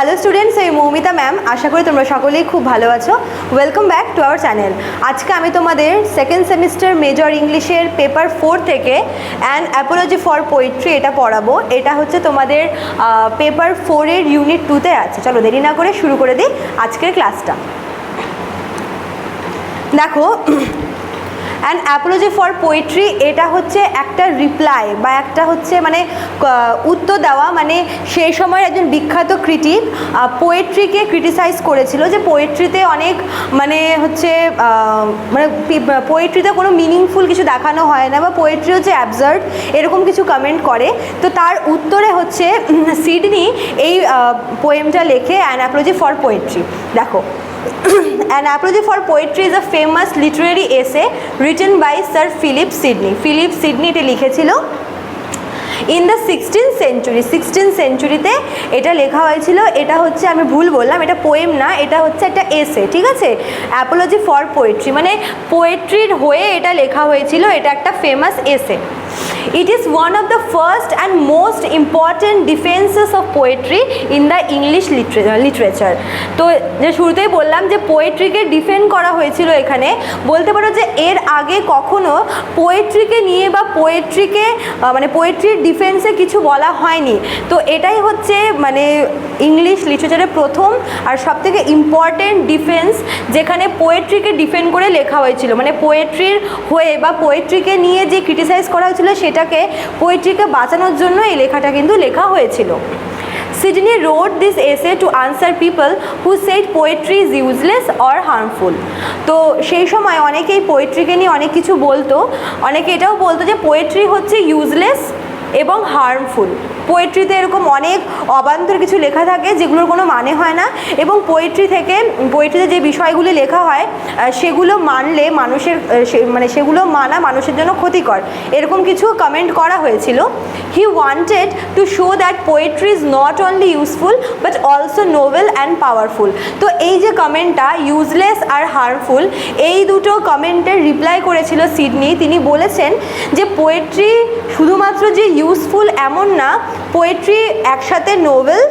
Hello students এই Moumita ma'am আশা করি তোমরা সকলেই খুব ভালো আছো। Welcome back to our channel আজকে আমি তোমাদের সেকেন্ড সেমিস্টার মেজর ইংলিশের পেপার ফোর থেকে অ্যান্ড অ্যাপোলজি ফর পোয়েট্রি এটা পড়াবো। এটা হচ্ছে তোমাদের পেপার ফোরের ইউনিট টুতে আছে। চলো দেরি না করে শুরু করে দিই আজকের ক্লাসটা দেখো অ্যান্ড অ্যাপোলজি ফর পোয়েট্রি এটা হচ্ছে একটা রিপ্লাই বা একটা হচ্ছে মানে উত্তর দেওয়া। মানে সেই সময়ের একজন বিখ্যাত ক্রিটিক পোয়েট্রিকে ক্রিটিসাইজ করেছিল যে পোয়েট্রিতে অনেক মানে হচ্ছে মানে পোয়েট্রিতে কোনো মিনিংফুল কিছু দেখানো হয় না বা পোয়েট্রি হচ্ছে অ্যাবজার্ড এরকম কিছু কমেন্ট করে। তো তার উত্তরে হচ্ছে সিডনি এই পোয়েমটা লেখে অ্যান অ্যাপোলজি ফর পোয়েট্রি দেখো An Apology for Poetry is a famous literary essay written by Sir Philip Sidney. Philip Sidney এটি লিখেছিল in the sixteen century sixteen সেঞ্চুরিতে এটা লেখা হয়েছিল, এটা হচ্ছে আমি ভুল বললাম, এটা পোয়েম না, এটা হচ্ছে একটা এসে ঠিক আছে অ্যাপোলজি ফর পোয়েট্রি মানে পোয়েট্রির হয়ে এটা লেখা হয়েছিল, এটা একটা famous essay it is one of the first and most important defences of poetry in the English literature তো শুরুতেই বললাম যে পোয়েট্রিকে ডিফেন্ড করা হয়েছিল এখানে, বলতে পারো যে এর আগে কখনো পোয়েট্রিকে নিয়ে বা পোয়েট্রিকে মানে পোয়েট্রির ডিফেন্সে কিছু বলা হয়নি। তো এটাই হচ্ছে মানে ইংলিশ লিটারেচারের প্রথম আর সবথেকে ইম্পর্টেন্ট ডিফেন্স যেখানে পোয়েট্রিকে ডিফেন্ড করে লেখা হয়েছিল। মানে পোয়েট্রির হয়ে বা পোয়েট্রিকে নিয়ে যে ক্রিটিসাইজ করা হয়েছিল সেটাকে পোয়েট্রিকে বাঁচানোর জন্য এই লেখাটা কিন্তু লেখা হয়েছিল। Sidney wrote this essay to answer people who said poetry is useless or harmful. তো সেই সময় অনেকেই পোয়েট্রিকে নিয়ে অনেক কিছু বলতো অনেকে এটাও বলতো যে পোয়েট্রি হচ্ছে ইউজলেস এবং হার্মফুল পোয়েট্রিতে এরকম অনেক অবান্তর কিছু লেখা থাকে, যেগুলোর কোনো মানে হয় না এবং পোয়েট্রি থেকে পোয়েট্রিতে যে বিষয়গুলি লেখা হয় সেগুলো মানলে মানুষের মানে সেগুলো মানা মানুষের জন্য ক্ষতিকর। এরকম কিছু কমেন্ট করা হয়েছিল। He wanted to show that poetry is not only useful but also noble and powerful তো এই যে কমেন্টটা ইউজলেস আর হার্মফুল এই দুটো কমেন্টের রিপ্লাই করেছিল সিডনি তিনি বলেছেন যে পোয়েট্রি শুধুমাত্র যে ইউজফুল এমন না পোয়েট্রি একসাথে নোবেল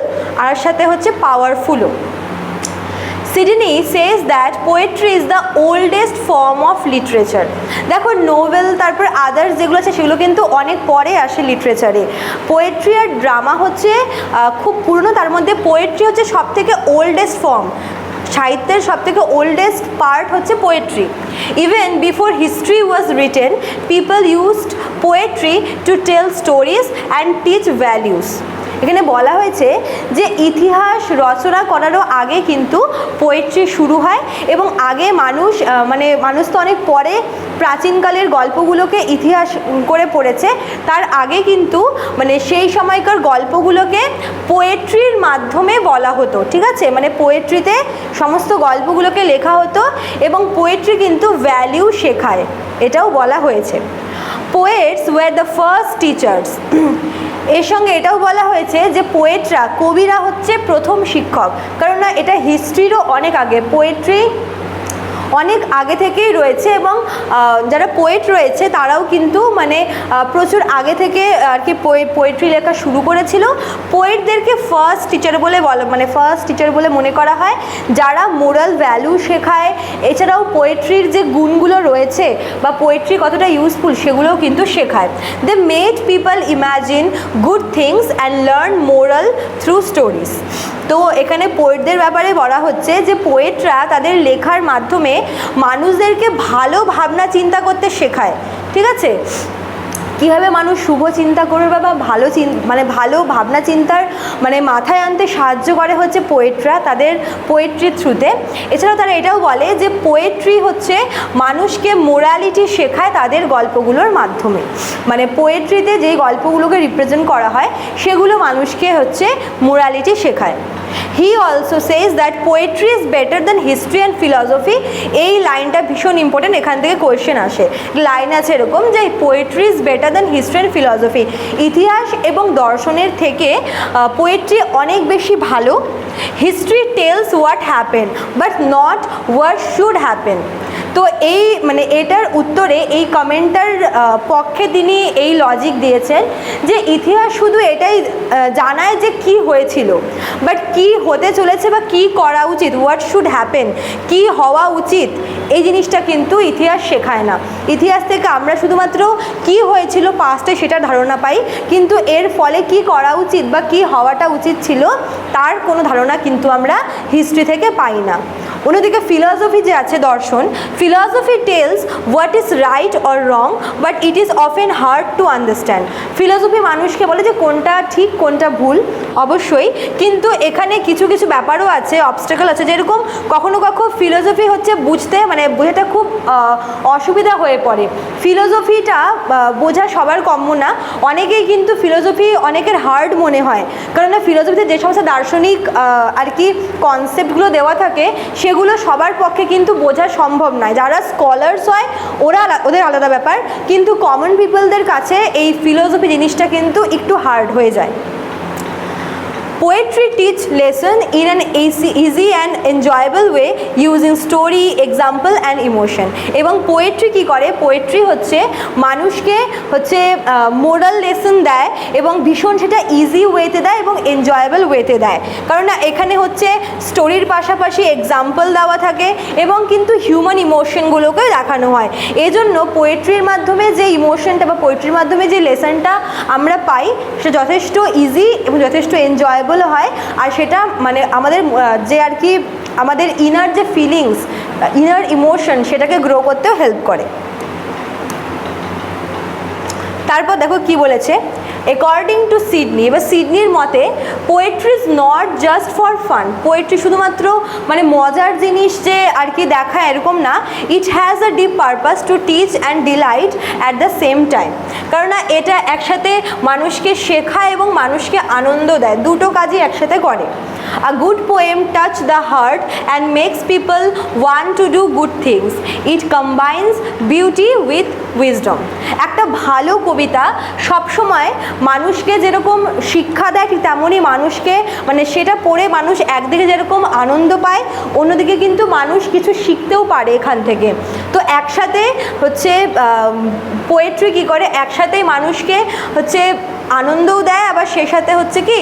আর সাথে হচ্ছে পাওয়ারফুলও Sidney says that poetry is the oldest form of literature দেখো নোভেল তারপর আদার্স যেগুলো আছে, সেগুলো কিন্তু অনেক পরে আসে লিটারেচারে পোয়েট্রি আর ড্রামা হচ্ছে খুব পুরনো, তার মধ্যে পোয়েট্রি হচ্ছে সব থেকে ওল্ডেস্ট ফর্ম সাহিত্যের সব থেকে ওল্ডেস্ট পার্ট হচ্ছে poetry even before history was written people used poetry to tell stories and teach values এখানে বলা হয়েছে যে ইতিহাস রচনা করারও আগে কিন্তু পোয়েট্রি শুরু হয় এবং আগে মানুষ মানে মানুষ তো অনেক পরে প্রাচীনকালের গল্পগুলোকে ইতিহাস করে পড়েছে, তার আগে কিন্তু মানে সেই সময়কার গল্পগুলোকে পোয়েট্রির মাধ্যমে বলা হতো, ঠিক আছে? মানে পোয়েট্রিতে সমস্ত গল্পগুলোকে লেখা হতো এবং পোয়েট্রি কিন্তু ভ্যালিউ শেখায়, এটাও বলা হয়েছে। Poets were the first teachers এর সঙ্গে এটাও বলা হয়েছে যে পোয়েটরা কবিরা হচ্ছে প্রথম শিক্ষক। কারণ না এটা হিস্ট্রিরও অনেক আগে। পোয়েট্রি অনেক আগে থেকেই রয়েছে এবং যারা পোয়েট রয়েছে তারাও কিন্তু মানে প্রচুর আগে থেকে আর কি পোয়েট্রি লেখা শুরু করেছিল। পোয়েটদেরকে ফার্স্ট টিচার বলে বলা মানে ফার্স্ট টিচার বলে মনে করা হয়। যারা মোরাল ভ্যালু শেখায়, এছাড়াও পোয়েট্রির যে গুণগুলো রয়েছে বা পোয়েট্রি কতটা ইউজফুল সেগুলোও কিন্তু শেখায়। They made people imagine good things and learn moral through stories তো এখানে পোয়েটদের ব্যাপারে বলা হচ্ছে যে পোয়েটরা তাদের লেখার মাধ্যমে মানুষদেরকে ভালো ভাবনা চিন্তা করতে শেখায়, ঠিক আছে? কীভাবে মানুষ শুভ চিন্তা করবে বা ভালো মানে ভালো ভাবনা চিন্তার মানে মাথায় আনতে সাহায্য করে হচ্ছে পোয়েটরা তাদের পোয়েট্রির থ্রুতে এছাড়াও তারা এটাও বলে যে পোয়েট্রি হচ্ছে মানুষকে মোরালিটি শেখায় তাদের গল্পগুলোর মাধ্যমে। মানে পোয়েট্রিতে যেই গল্পগুলোকে রিপ্রেজেন্ট করা হয়, সেগুলো মানুষকে হচ্ছে মোরালিটি শেখায়। He also says that poetry is better than history and philosophy এই লাইনটা ভীষণ ইম্পর্টেন্ট এখান থেকে কোয়েশ্চেন আসে। লাইন আছে এরকম যে poetry is better than history and philosophy ইতিহাস এবং দর্শনের থেকে পোয়েট্রি অনেক বেশি ভালো। History tells what happen but not what should happen তো এই মানে এটার উত্তরে এই কমেন্টার পক্ষে তিনি এই লজিক দিয়েছেন যে ইতিহাস শুধু এটাই জানায় যে কি হয়েছিল বাট কি হতে চলেছে বা কি করা উচিত হোয়াট শুড হ্যাপেন কি হওয়া উচিত, এই জিনিসটা কিন্তু ইতিহাস শেখায় না। ইতিহাস থেকে আমরা শুধুমাত্র কি হয়েছিল পাস্টে সেটা ধারণা পাই, কিন্তু এর ফলে কি করা উচিত বা কি হওয়াটা উচিত ছিল, তার কোনো ধারণা কিন্তু আমরা হিস্ট্রি থেকে পাই না। অন্যদিকে ফিলসফি যে আছে দর্শন philosophy tells what is right or wrong but it is often hard to understand philosophy মানুষকে বলে যে কোনটা ঠিক, কোনটা ভুল, অবশ্যই। কিন্তু এখানে কিছু কিছু ব্যাপারও আছে অবস্টেকল আছে, যেরকম কখনো কখনো ফিলসফি হচ্ছে বুঝতে মানে বোঝাটা খুব অসুবিধা হয়ে পড়ে। ফিলসফিটা বোঝা সবার কম্য না। অনেকেই কিন্তু ফিলসফি অনেকের হার্ড মনে হয়। কারণ ফিলসফিতে যে সমস্ত দার্শনিক আর কি কনসেপ্টগুলো দেওয়া থাকে সেগুলো সবার পক্ষে কিন্তু বোঝা সম্ভব নয়। যারা স্কলার্স হয়, ওরা ওদের আলাদা ব্যাপার। কিন্তু কমন পিপলদের কাছে এই ফিলোসফি জিনিসটা কিন্তু একটু হার্ড হয়ে যায়। Poetry teach lesson in an easy, and enjoyable way using story, example and emotion. এবং পোয়েট্রি কি করে? পোয়েট্রি হচ্ছে মানুষকে হচ্ছে মোরাল লেসন দেয় এবং ভীষণ সেটা ইজি ওয়েতে দেয় এবং এনজয়েবল ওয়েতে দেয়। কারণ এখানে হচ্ছে স্টোরির পাশাপাশি এক্সাম্পল দেওয়া থাকে এবং কিন্তু হিউম্যান ইমোশনগুলোকে দেখানো হয়। এজন্য পোয়েট্রির মাধ্যমে যে ইমোশনটা বা পোয়েট্রির মাধ্যমে যে লেসনটা আমরা পাই সে যথেষ্ট ইজি এবং যথেষ্ট এনজয়েবল হয়। আর সেটা মানে আমাদের যে আর কি আমাদের ইনার যে ফিলিংস ইনার ইমোশন সেটাকে গ্রো করতেও হেল্প করে। তারপর দেখো কি বলেছে? অ্যাকর্ডিং টু সিডনি এবার সিডনির মতে poetry is not just for fun poetry শুধুমাত্র মানে মজার জিনিস যে আর কি দেখা এরকম না it has a deep purpose to teach and delight at the same time কারণ এটা একসাথে মানুষকে শেখায় এবং মানুষকে আনন্দ দেয়, দুটো কাজই একসাথে করে। A good poem touch the heart and makes people want to do good things it combines beauty with wisdom একটা ভালো কবিতা সবসময় মানুষকে যেরকম শিক্ষা দেয়, ঠিক তেমনই মানুষকে মানে সেটা পড়ে মানুষ একদিকে যেরকম আনন্দ পায়, অন্যদিকে কিন্তু মানুষ কিছু শিখতেও পারে এখান থেকে। তো একসাথে হচ্ছে পোয়েট্রি কী করে? একসাথেই মানুষকে হচ্ছে আনন্দও দেয়, আবার সে সাথে হচ্ছে কি,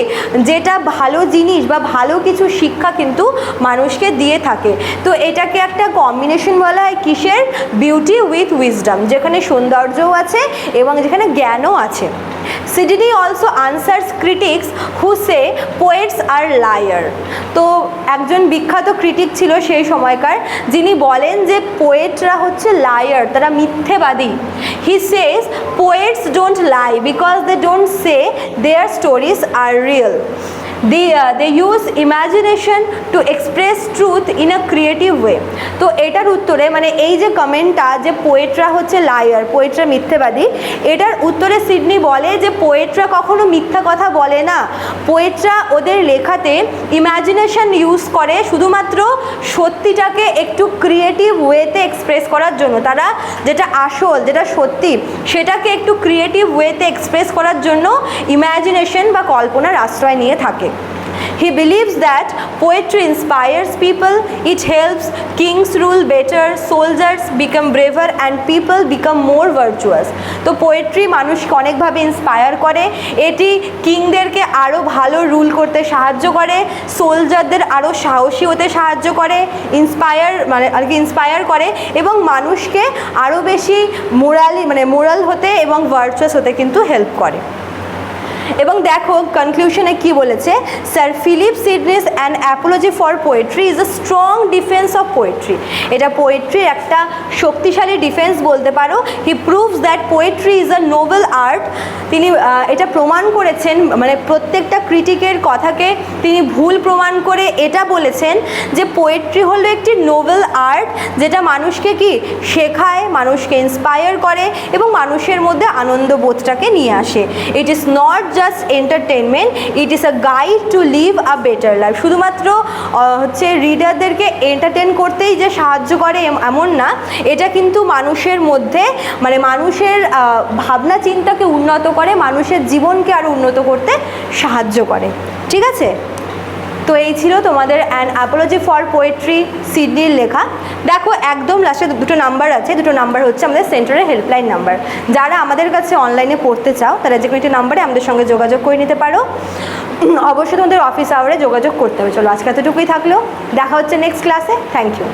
যেটা ভালো জিনিস বা ভালো কিছু শিক্ষা কিন্তু মানুষকে দিয়ে থাকে। তো এটাকে একটা কম্বিনেশন বলা হয় কিসের? বিউটি উইথ উইজডম যেখানে সৌন্দর্যও আছে এবং যেখানে জ্ঞানও আছে। Sidney also answers critics who say poets are liar তো একজন বিখ্যাত ক্রিটিক ছিল সেই সময়কার, যিনি বলেন যে পোয়েটরা হচ্ছে লায়ার তারা মিথ্যেবাদী। He says poets don't lie because they don't say their stories are real they, uh, they use imagination to express truth in a creative way. তো এটার উত্তরে মানে এই যে কমেন্টটা যে পোয়েটরা হচ্ছে লায়ার পোয়েটরা মিথ্যেবাদী এটার উত্তরে সিডনি বলে যে পোয়েটরা কখনো মিথ্যা কথা বলে না। পোয়েটরা ওদের লেখাতে ইমাজিনেশন ইউজ করে শুধুমাত্র সত্যিটাকে একটু ক্রিয়েটিভ ওয়েতে এক্সপ্রেস করার জন্য। তারা যেটা আসল যেটা সত্যি সেটাকে একটু ক্রিয়েটিভ ওয়েতে এক্সপ্রেস করার জন্য ইমাজিনেশন বা কল্পনার আশ্রয় নিয়ে থাকে। He believes that poetry inspires people, it helps kings rule better, soldiers become braver, and people become more virtuous. তো পোয়েট্রি মানুষকে অনেকভাবে ইন্সপায়ার করে এটি কিংদেরকে আরও ভালো রুল করতে সাহায্য করে সোলজারদের আরও সাহসী হতে সাহায্য করে ইন্সপায়ার মানে আর কি ইন্সপায়ার করে এবং মানুষকে আরও বেশি মোরালি মানে মোরাল হতে এবং ভার্চুয়াস হতে কিন্তু হেল্প করে এবং দেখো কনক্লুশনে কি বলেছে? Sir Philip Sidney's and apology for poetry is a strong defence of poetry এটা পোয়েট্রির একটা শক্তিশালী ডিফেন্স বলতে পারো। He proves that poetry is a noble art তিনি এটা প্রমাণ করেছেন মানে প্রত্যেকটা ক্রিটিকের কথাকে তিনি ভুল প্রমাণ করে এটা বলেছেন যে পোয়েট্রি হলো একটি নোবেল আর্ট যেটা মানুষকে কি? শেখায়, মানুষকে ইন্সপায়ার করে এবং মানুষের মধ্যে আনন্দবোধটাকে নিয়ে আসে। It is not just entertainment it is a guide to live a better life শুধুমাত্র হচ্ছে রিডারদেরকে এন্টারটেন করতেই যে সাহায্য করে এমন না। এটা কিন্তু মানুষের মধ্যে মানে মানুষের ভাবনা চিন্তাকে উন্নত করে, মানুষের জীবনকে আরও উন্নত করতে সাহায্য করে। ঠিক আছে? তো এই ছিল তোমাদের অ্যান অ্যাপোলজি ফর পোয়েট্রি সিডনির লেখা। দেখো, একদম লাস্টে দুটো নাম্বার আছে, দুটো নাম্বার হচ্ছে আমাদের সেন্টারের হেল্পলাইন নাম্বার যারা আমাদের কাছে অনলাইনে পড়তে চাও, তারা যে কোনো একটি নাম্বারে আমাদের সঙ্গে যোগাযোগ করে নিতে পারো। অবশ্যই তোমাদের অফিস আওয়ারে যোগাযোগ করতে হবে। চলো, আজকে এতটুকুই থাকল। দেখা হচ্ছে নেক্সট ক্লাসে থ্যাংক ইউ